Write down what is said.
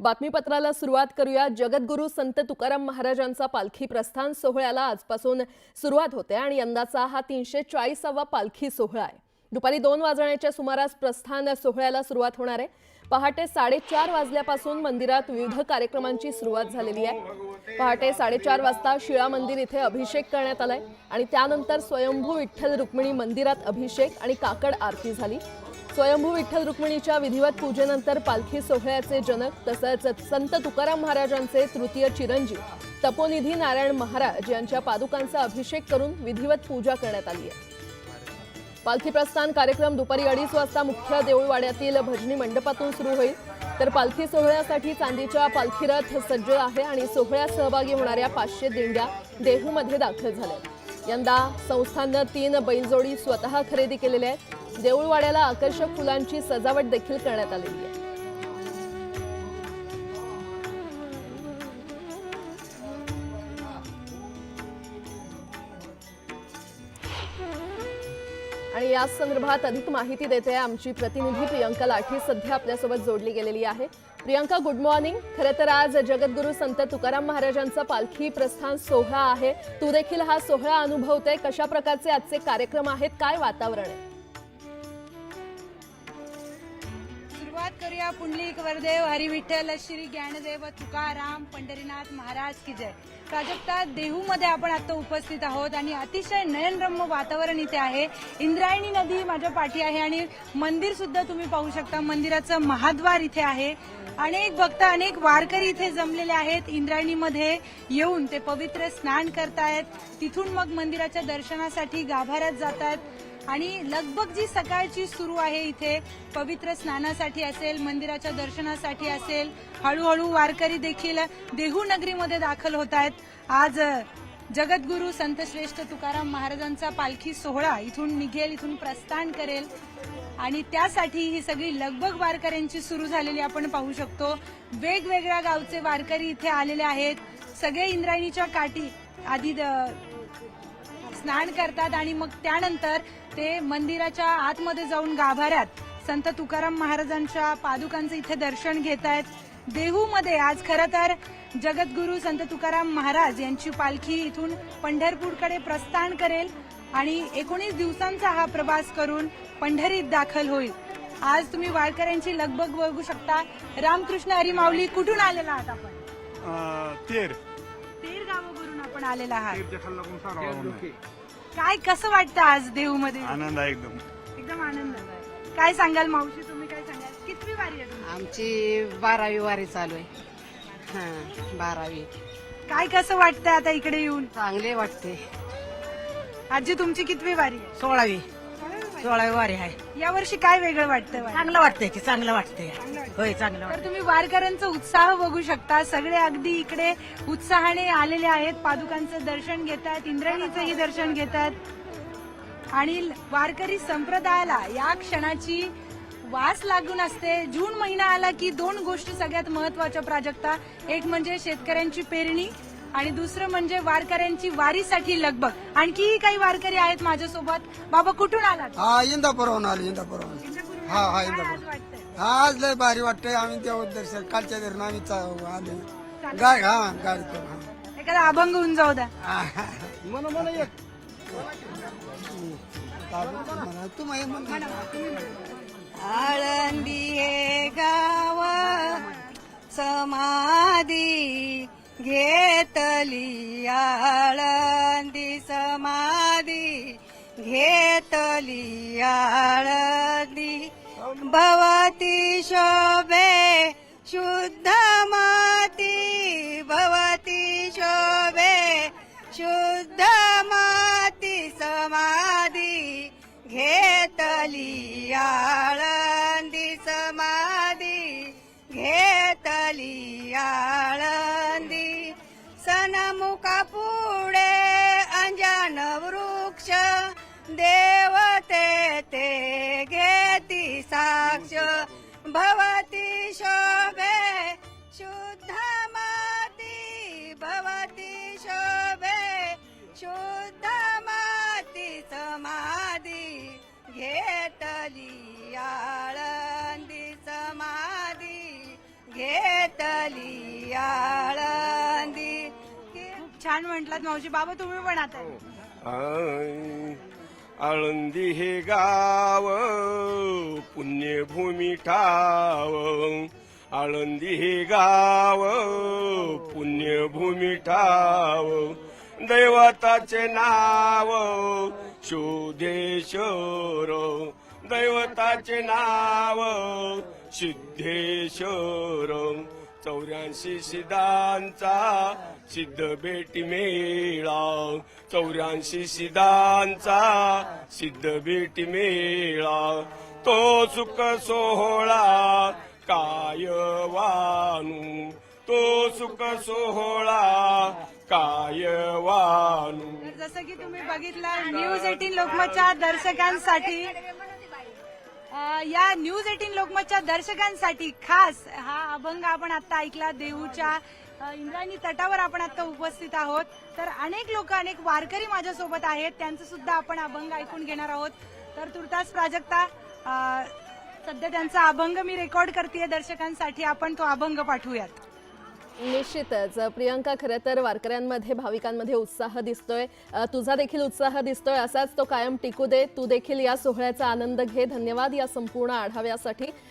बातमीपत्राला सुरुवात करूया. जगद्गुरू संत तुकाराम महाराजांचा पालखी प्रस्थान सोहळ्याला आजपासून सुरुवात होते आणि यंदाचा हा तीनशे चाळीसावा पालखी सोहळा आहे. दुपारी दोन वाजण्याच्या सुमारास प्रस्थान सोहळ्याला सुरुवात होणार आहे. पहाटे साडेचार वाजल्यापासून मंदिरात विविध कार्यक्रमांची सुरुवात झालेली आहे. पहाटे साडेचार वाजता शिळा मंदिर इथे अभिषेक करण्यात आलाय आणि त्यानंतर स्वयंभू विठ्ठल रुक्मिणी मंदिरात अभिषेक आणि काकड आरती झाली. स्वयंभू विठ्ठल रुक्मिणीच्या विधिवत पूजेनंतर पालखी सोहळ्याचे जनक तसंच संत तुकाराम महाराजांचे तृतीय चिरंजीव तपोनिधी नारायण महाराज यांच्या पादुकांचा अभिषेक करून विधिवत पूजा करण्यात आली आहे. पालखी प्रस्थान कार्यक्रम दुपारी अडीच वाजता मुख्य देऊळवाड्यातील भजनी मंडपातून सुरू होईल. तर पालखी सोहळ्यासाठी चांदीच्या पालखी रथ सज्ज आहे आणि सोहळ्यात सहभागी होणाऱ्या पाचशे दिंड्या देहूमध्ये दाखल झाल्या यंदा संस्थाननं तीन बैलजोडी स्वतः खरेदी केलेल्या आहेत. देऊळवाड्याला आकर्षक फुलांची सजावट देखील करण्यात आलेली आहे. आणि या संदर्भात अधिक माहिती देते आमची प्रतिनिधी प्रियंका लाठी सध्या आपल्यासोबत जोडली गेलेली आहे. प्रियंका गुड मॉर्निंग खरं तर आज जगद्गुरू संत तुकाराम महाराजांचा पालखी प्रस्थान सोहळा आहे. तू देखील हा सोहळा अनुभवते. कशा प्रकारचे आजचे कार्यक्रम आहेत? काय वातावरण आहे? सुरुवात करूया पुंडलिक वरदेव हरिविठ्ठल श्री ज्ञानदेव तुकाराम पंढरीनाथ महाराज की जय. प्राजक्ता देहूमध्ये आपण आता उपस्थित आहोत आणि अतिशय नयनरम्य वातावरण इथे आहे. इंद्रायणी नदी माझ्या पाठी आहे आणि मंदिर सुद्धा तुम्ही पाहू शकता. मंदिराचं महाद्वार इथे आहे. अनेक भक्त अनेक वारकरी इथे जमलेले आहेत. इंद्रायणीमध्ये येऊन ते पवित्र स्नान करतायत. तिथून मग मंदिराच्या दर्शनासाठी गाभाऱ्यात जातात आणि लगबग जी सकाळची सुरू आहे इथे पवित्र स्नानासाठी असेल मंदिराच्या दर्शनासाठी असेल हळूहळू वारकरी देखील देहू नगरीमध्ये दाखल होत आहेत. आज जगद्गुरु जगद्गुरू संतश्रेष्ठ तुकाराम महाराजांचा पालखी सोहळा इथून निघेल इथून प्रस्थान करेल. आणि त्यासाठी ही सगळी लगबग वारकऱ्यांची सुरू झालेली आपण पाहू शकतो. वेगवेगळ्या गावचे वारकरी इथे आलेले आहेत. सगळे इंद्रायणीच्या काठी आधी द- स्नान करतात आणि मग त्यानंतर ते मंदिराच्या आतमध्ये जाऊन गाभाऱ्यात संत तुकाराम महाराजांच्या पादुकांचं इथे दर्शन घेत आहेत देहूमध्ये आज खरं तर जगद्गुरू संत तुकाराम महाराज यांची पालखी इथून पंढरपूरकडे प्रस्थान करेल आणि एकोणीस दिवसांचा हा प्रवास करून पंढरीत दाखल होईल. आज तुम्ही वाळकऱ्यांची लगबग बघू शकता. रामकृष्ण हरिमाऊली कुठून आलेला आहात आपण? तेर. आपण आलेला आहात. काय कसं वाटतं आज देहूमध्ये आनंद आहे एकदम. एकदम आनंद. काय सांगाल मावशी तुम्ही? काय सांगाल? कितवी वारी आहे तुमची? आमची बारावी वारी चालू आहे. हा बारावी. काय कसं वाटतंय आता इकडे येऊन? चांगले वाटते. आजी तुमची कितवी वारी आहे? सोळावी. सोळावी वारी आहे. या वर्षी काय वेगळं वाटतं? चांगलं वाटतंय की चांगलं वाटतंय. होय चांगलं तर तुम्ही वारकऱ्यांचा उत्साह बघू शकता. सगळे अगदी इकडे उत्साहाने आलेले आहेत. पादुकांचं दर्शन घेतात इंद्रायणीचंही दर्शन घेतात. आणि वारकरी संप्रदायाला या क्षणाची वास लागून असते. जून महिना आला की दोन गोष्टी सगळ्यात महत्त्वाच्या प्राजक्ता. एक म्हणजे शेतकऱ्यांची पेरणी आणि दुसरं म्हणजे वारकऱ्यांची वारीसाठी लगबग. आणखीही काही वारकरी आहेत माझ्यासोबत. बाबा कुठून आलात? हा इंदापूरहून आलो इंदापूरहून. हा हा काय आज इंदापूर. वाटतंय? हा आज लय भारी वाटतंय. आम्ही तेव्हा दर्शन कालच्या धरून आम्ही चा- आलो. गाडी हा गाडी करून. एखादा अभंग होऊन जाऊ द्या. आळंदी हे गाव समाधी घेतली आळंदी समाधी घेतली आळंदी. भवती शोभे शुद्ध माती. भवती शोभे शुद्ध माती समाधी घेतली आळ छान म्हटलात मावशी. बाबा तुम्ही पण आता. हो. आय, आळंदी हे गाव पुण्यभूमी ठाव. आळंदी हे गाव पुण्यभूमी ठाव. दैवताचे नाव शोधेश्वर दैवताचे नाव सिद्धेश्वर. चौऱ्याऐंशी सिद्धांचा सिद्ध भेटी मेळा. चौऱ्याऐंशी सिद्धांचा सिद्ध भेटी मेळा. तो सुख सोहळा काय वानू तो सुख सोहळा काय वानू जसं की तुम्ही बघितलं न्यूज एटीन लोकमतच्या दर्शकांसाठी या न्यूज एटीन लोकमतच्या दर्शकांसाठी खास हा अभंग आपण आता ऐकला देहूच्या इंद्रायणी तटावर आपण आता उपस्थित आहोत. तर अनेक लोक अनेक वारकरी माझ्यासोबत आहेत. त्यांचं सुद्धा आपण अभंग ऐकून घेणार आहोत. तर तुर्तास प्राजक्ता सध्या त्यांचा अभंग मी रेकॉर्ड करते दर्शकांसाठी आपण तो अभंग पाठवूयात. निश्चितच. प्रियंका खरं तर वारकऱ्यांमध्ये भाविकांमध्ये उत्साह दिसतोय. तुझा देखील उत्साह दिसतोय असाच तो कायम टिकू दे. तू देखील या सोहळ्याचा आनंद घे. धन्यवाद या संपूर्ण आढाव्यासाठी.